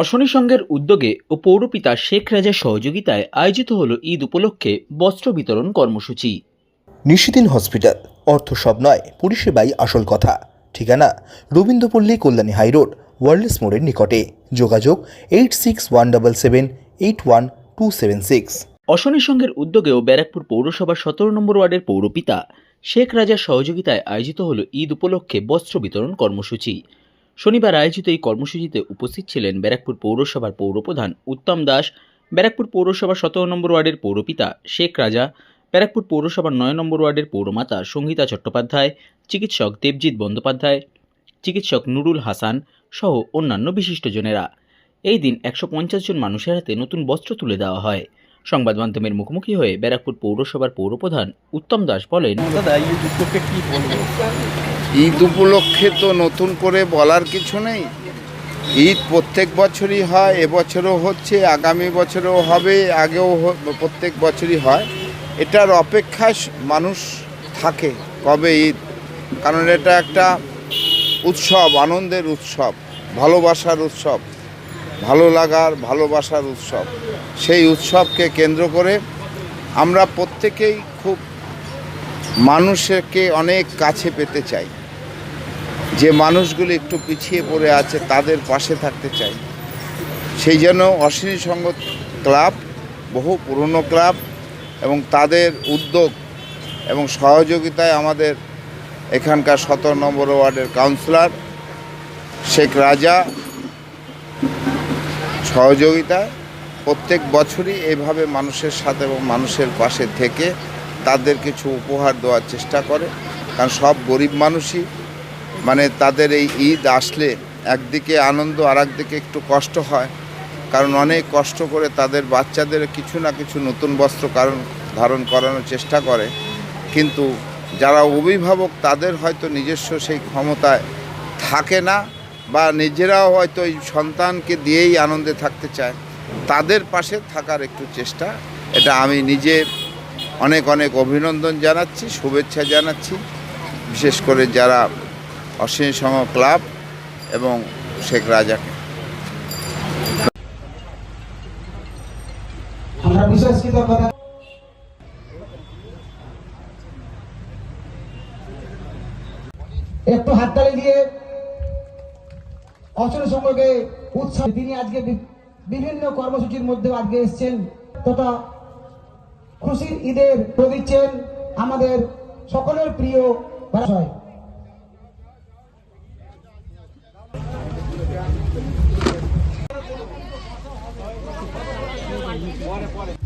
অশনি সংঘের উদ্যোগে ও পৌরপিতা শেখ রাজার সহযোগিতায় আয়োজিত হল ঈদ উপলক্ষে বস্ত্র বিতরণ কর্মসূচি। নিশিদিন হসপিটাল অর্থ সব নয় পরিষেবাই আসল কথা। ঠিকানা রবীন্দ্রপল্লী কল্যাণী হাইরোড ওয়ার্ল্ডস মোড়ের নিকটে। যোগাযোগ eight six one double seven eight one two seven six. অশনি সংঘের উদ্যোগে ও ব্যারাকপুর পৌরসভার সতেরো নম্বর ওয়ার্ডের পৌরপিতা শেখ রাজার সহযোগিতায় আয়োজিত হল ঈদ উপলক্ষে বস্ত্র বিতরণ কর্মসূচি। শনিবার আয়োজিত এই কর্মসূচিতে উপস্থিত ছিলেন ব্যারাকপুর পৌরসভার পৌরপ্রধান উত্তম দাস, ব্যারাকপুর পৌরসভার সতেরো নম্বর ওয়ার্ডের পৌরপিতা শেখ রাজা, ব্যারাকপুর পৌরসভার নয় নম্বর ওয়ার্ডের পৌরমাতা সঙ্গীতা চট্টোপাধ্যায়, চিকিৎসক দেবজিৎ বন্দ্যোপাধ্যায়, চিকিৎসক নুরুল হাসান সহ অন্যান্য বিশিষ্টজনেরা এই দিন একশো পঞ্চাশ জন মানুষের হাতে নতুন বস্ত্র তুলে দেওয়া হয়। সংবাদ মাধ্যমের মুখোমুখি হয়ে ব্যারাকপুর পৌরসভার পৌরপ্রধান উত্তম দাস বলেন ঈদ উপলক্ষে তো নতুন করে বলার কিছু নেই। ঈদ প্রত্যেক বছরই হয়, এবছরও হচ্ছে, আগামী বছরও হবে, আগেও প্রত্যেক বছরই হয়। এটার অপেক্ষায় মানুষ থাকে কবে ঈদ, কারণ এটা একটা উৎসব, আনন্দের উৎসব, ভালোবাসার উৎসব, ভালো লাগার, ভালোবাসার উৎসব। সেই উৎসবকে কেন্দ্র করে আমরা প্রত্যেকেই খুব মানুষকে অনেক কাছে পেতে চাই। যে মানুষগুলি একটু পিছিয়ে পড়ে আছে তাদের পাশে থাকতে চাই। সেই জন্য অশ্বিনী সংঘ ক্লাব, বহু পুরনো ক্লাব এবং তাদের উদ্যোগ এবং সহযোগিতায় আমাদের এখানকার সতেরো নম্বর ওয়ার্ডের কাউন্সিলর শেখ রাজা সহযোগিতায় প্রত্যেক বছরই এভাবে মানুষের সাথে এবং মানুষের পাশে থেকে তাদের কিছু উপহার দেওয়ার চেষ্টা করে। কারণ সব গরিব মানুষই মানে তাদের এই ঈদ আসলে একদিকে আনন্দ আর একদিকে একটু কষ্ট হয়। কারণ অনেক কষ্ট করে তাদের বাচ্চাদের কিছু না কিছু নতুন বস্ত্র কারণ ধারণ করানোর চেষ্টা করে। কিন্তু যারা অভিভাবক তাদের হয়তো নিজস্ব সেই ক্ষমতায় থাকে না বা নিজেরাও হয়তো এই সন্তানকে দিয়েই আনন্দে থাকতে চায়। তাদের পাশে থাকার একটু চেষ্টা। এটা আমি নিজে অনেক অনেক অভিনন্দন জানাচ্ছি, শুভেচ্ছা জানাচ্ছি। বিশেষ করে যারা অশ্বিনী সংঘ ক্লাব এবং শেখ রাজাকে। একটু হাততালি দিয়ে অচল সঙ্গকে উৎসাহ তিনি আজকে বিভিন্ন কর্মসূচির মধ্যে আজকে এসছেন তথা খুশির ঈদের প্রদিচ্ছেন আমাদের সকলের প্রিয় ভাষায়।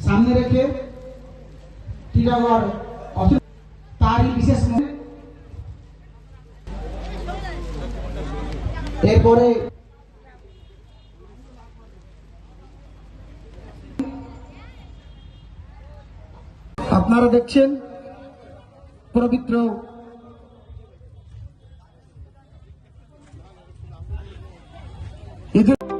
সামনে রেখে তারই বিশেষ এরপরে আপনারা দেখছেন পবিত্র ঈদুল